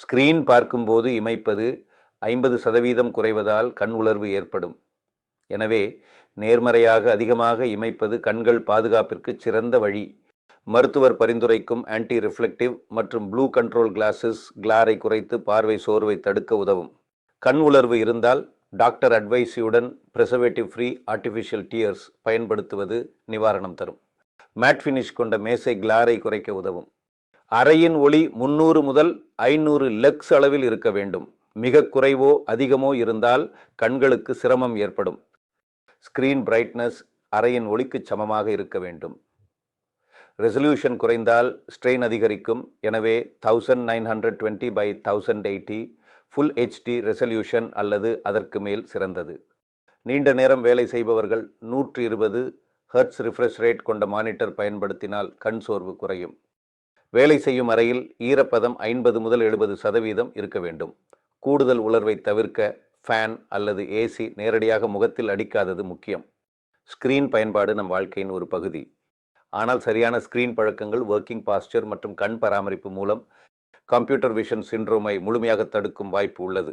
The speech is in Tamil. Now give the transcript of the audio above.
ஸ்கிரீன் பார்க்கும்போது இமைப்பது ஐம்பது சதவீதம் குறைவதால் கண் உணர்வு ஏற்படும். எனவே நேர்மறையாக அதிகமாக இமைப்பது கண்கள் பாதுகாப்பிற்கு சிறந்த வழி. மருத்துவர் பரிந்துரைக்கும் ஆன்டி ரிஃப்ளெக்டிவ் மற்றும் ப்ளூ கண்ட்ரோல் கிளாஸஸ் கிளாரை குறைத்து பார்வை சோர்வை தடுக்க உதவும். கண் உலர்வு இருந்தால் டாக்டர் அட்வைஸியுடன் ப்ரெசர்வேட்டிவ் ஃப்ரீ ஆர்டிஃபிஷியல் டியர்ஸ் பயன்படுத்துவது நிவாரணம் தரும். மேட் ஃபினிஷ் கொண்ட மேசை கிளாரை குறைக்க உதவும். அறையின் ஒளி முன்னூறு முதல் ஐநூறு லெக்ஸ் அளவில் இருக்க வேண்டும். மிக குறைவோ அதிகமோ இருந்தால் கண்களுக்கு சிரமம் ஏற்படும். ஸ்கிரீன் பிரைட்னஸ் அறையின் ஒளிக்கு சமமாக இருக்க வேண்டும். ரெசல்யூஷன் குறைந்தால் ஸ்ட்ரெயின் அதிகரிக்கும். எனவே thousand nine hundred twenty by thousand eighty full HD resolution அல்லது அதற்கு மேல் சிறந்தது. நீண்ட நேரம் வேலை செய்பவர்கள் நூற்றி இருபது ஹர்ட்ஸ் ரிஃப்ரெஷ் ரேட் கொண்ட மானிட்டர் பயன்படுத்தினால் கண் சோர்வு குறையும். வேலை செய்யும் அறையில் ஈரப்பதம் ஐம்பது முதல் எழுபது சதவீதம் இருக்க வேண்டும். கூடுதல் உலர்வை தவிர்க்க ஃபேன் அல்லது ஏசி நேரடியாக முகத்தில் அடிக்காதது முக்கியம். ஸ்கிரீன் பயன்பாடு நம் வாழ்க்கையின் ஒரு பகுதி. ஆனால் சரியான ஸ்கிரீன் பழக்கங்கள் ஒர்க்கிங் பாஸ்டர் மற்றும் கண் பராமரிப்பு மூலம் கம்ப்யூட்டர் விஷன் சிண்ட்ரோமை முழுமையாக தடுக்கும் வாய்ப்பு உள்ளது.